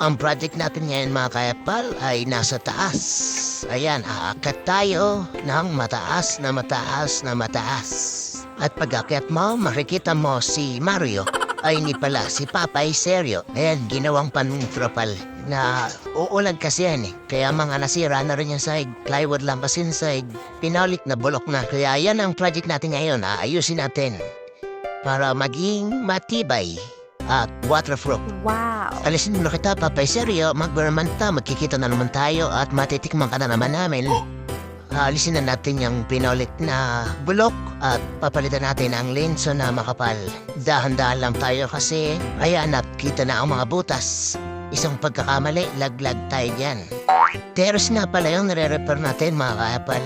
ang project natin ngayon mga kayapal ay nasa taas. Ayan, aakyat tayo ng mataas na mataas na mataas. At pag mo, makikita mo si Mario. Ay hindi pala, si Papay Seryo. Ayan, ginawang panungtropal na uulan kasi yan eh. Kaya mga nasira na rin yung side. Plywood lang kasi yung. Pinalik na bulok na. Kaya yan ang project natin ngayon. Aayusin natin para maging matibay at waterproof. Wow. Alisin mo na kita, Papay Seryo. Magbaramanta, magkikita na naman tayo at matitikman ka na naman namin. Alisin na natin yung pinolit na bulok at papalitan natin ang lenso na makapal. Dahan-dahan lang tayo kasi ayan at kita na ang mga butas. Isang pagkakamali, laglag tayo dyan. Terrace nga pala yung nire-repair natin mga kaapal.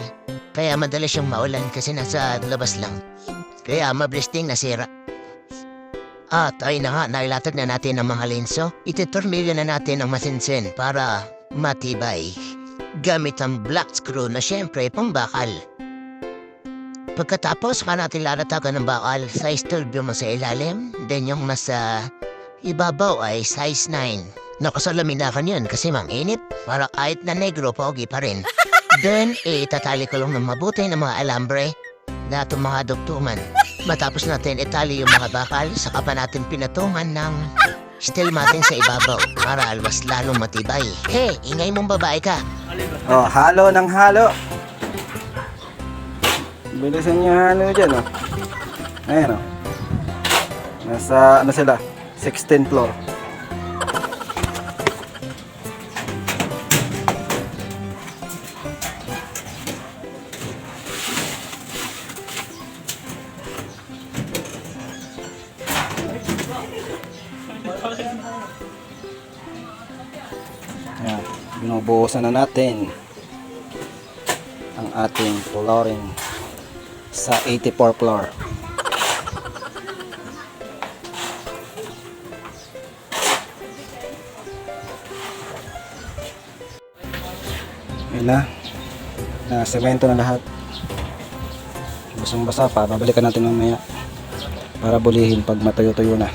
Kaya madalas yung maulan kasi nasa labas lang. Kaya mabilis ding nasira. At ay na nga, nailatag na natin ang mga lenso. Ititornilyo na natin ang masinsin para matibay. Gamit ang black screw na syempre pambakal. Pagkatapos ka natin lalatagan ng bakal, size 12 yung sa ilalim, then yung nasa ibabaw ay size 9. Nakasalamin na kan yun kasi mang init, para kahit na negro, pogi pa rin. Then, itatali ko lang ng mabuti ng mga alambre na tumakadugtungan. Matapos natin itali yung mga bakal, saka pa natin pinatungan ng steel matting sa ibabaw para alwas lalong matibay. Hey, ingay mong babae ka. Oh, halo ng halo. Bilisan niyo halo dyan, oh. Ayan, oh. Nasa, ano sila? 16th floor. Ayan, binubuhusan na natin ang ating flooring sa 84 floor. Yun na. Na semento na lahat. Basang basa pa. Babalikan natin mamaya. Para bulihin pag matuyo-tuyo na.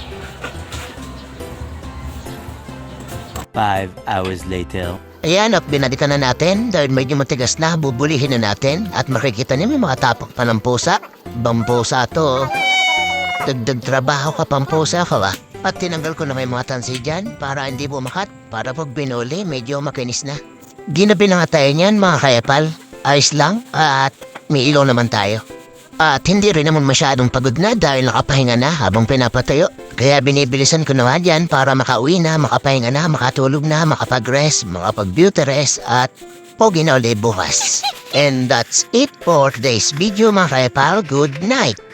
Five hours later. Ayan at binalikan na natin dahil medyo matigas na, bubulihin na natin at makikita niyo may mga tapak pa ng pusa. Bampusa to. Dagdag trabaho ka pampusa ka ba? At tinanggal ko na may mga tansi dyan para hindi bumakat. Para pag binuli, medyo makinis na. Ginabi na nga tayo niyan mga kayapal. Ayos lang at may ilaw naman tayo. At hindi rin naman masyadong pagod na dahil nakapahinga na habang pinapatayo. Kaya binibilisan ko naman yan para makauwi na, makapahinga na, makatulog na, makapag-rest, makapag-beauty rest at pogi na ulit bukas. And that's it for today's video mga kayapal. Good night!